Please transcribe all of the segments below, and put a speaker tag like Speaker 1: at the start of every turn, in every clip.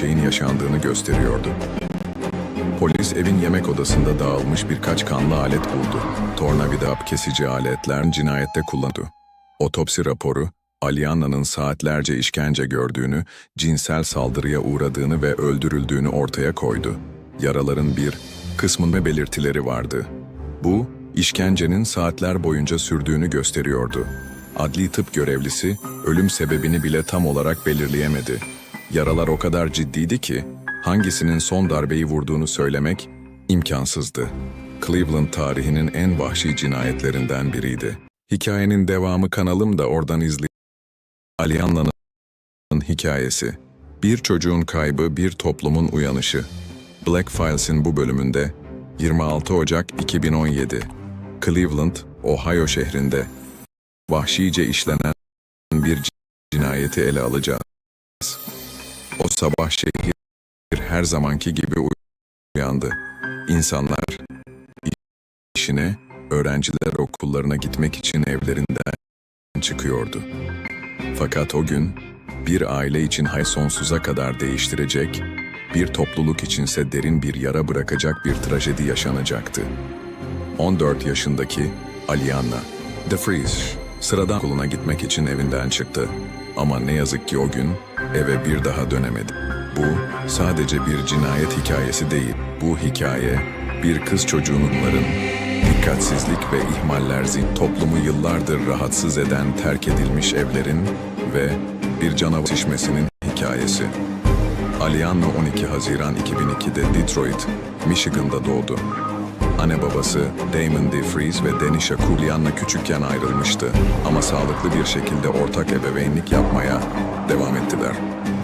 Speaker 1: şeyin yaşandığını gösteriyordu. Polis evin yemek odasında dağılmış birkaç kanlı alet buldu. Tornavida, kesici aletler cinayette kullanıldı. Otopsi raporu, Alianna'nın saatlerce işkence gördüğünü, cinsel saldırıya uğradığını ve öldürüldüğünü ortaya koydu. Yaraların bir kısmında belirtileri vardı. Bu, işkencenin saatler boyunca sürdüğünü gösteriyordu. Adli tıp görevlisi, ölüm sebebini bile tam olarak belirleyemedi. Yaralar o kadar ciddiydi ki, hangisinin son darbeyi vurduğunu söylemek imkansızdı. Cleveland tarihinin en vahşi cinayetlerinden biriydi. Hikayenin devamı kanalım da oradan izleyin. Alianna'nın hikayesi. Bir çocuğun kaybı, bir toplumun uyanışı. Black Files'in bu bölümünde 26 Ocak 2017 Cleveland, Ohio şehrinde vahşice işlenen bir cinayeti ele alacağız. Sabah şehir her zamanki gibi uyandı. İnsanlar işine, öğrenciler okullarına gitmek için evlerinden çıkıyordu. Fakat o gün bir aile için hay sonsuza kadar değiştirecek, bir topluluk içinse derin bir yara bırakacak bir trajedi yaşanacaktı. 14 yaşındaki Aliana, The Freeze, sıradan okuluna gitmek için evinden çıktı. Ama ne yazık ki o gün eve bir daha dönemedi. Bu sadece bir cinayet hikayesi değil. Bu hikaye bir kız çocuğunların dikkatsizlik ve ihmaller zin toplumu yıllardır rahatsız eden terk edilmiş evlerin ve bir canavar şişmesinin hikayesi. Alianna 12 Haziran 2002'de Detroit, Michigan'da doğdu. Anne babası Damon DeFries ve Denisha Kulian'la küçükken ayrılmıştı ama sağlıklı bir şekilde ortak ebeveynlik yapmaya devam ettiler.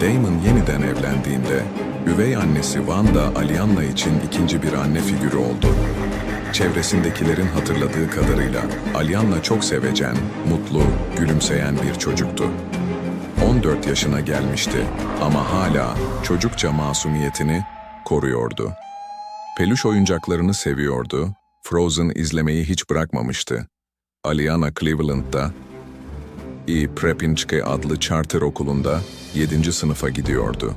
Speaker 1: Damon yeniden evlendiğinde üvey annesi Wanda Alianna için ikinci bir anne figürü oldu. Çevresindekilerin hatırladığı kadarıyla Alianna çok sevecen, mutlu, gülümseyen bir çocuktu. 14 yaşına gelmişti ama hala çocukça masumiyetini koruyordu. Peluş oyuncaklarını seviyordu, Frozen izlemeyi hiç bırakmamıştı. Aliana Cleveland'da E. Prepinski adlı charter okulunda 7. sınıfa gidiyordu.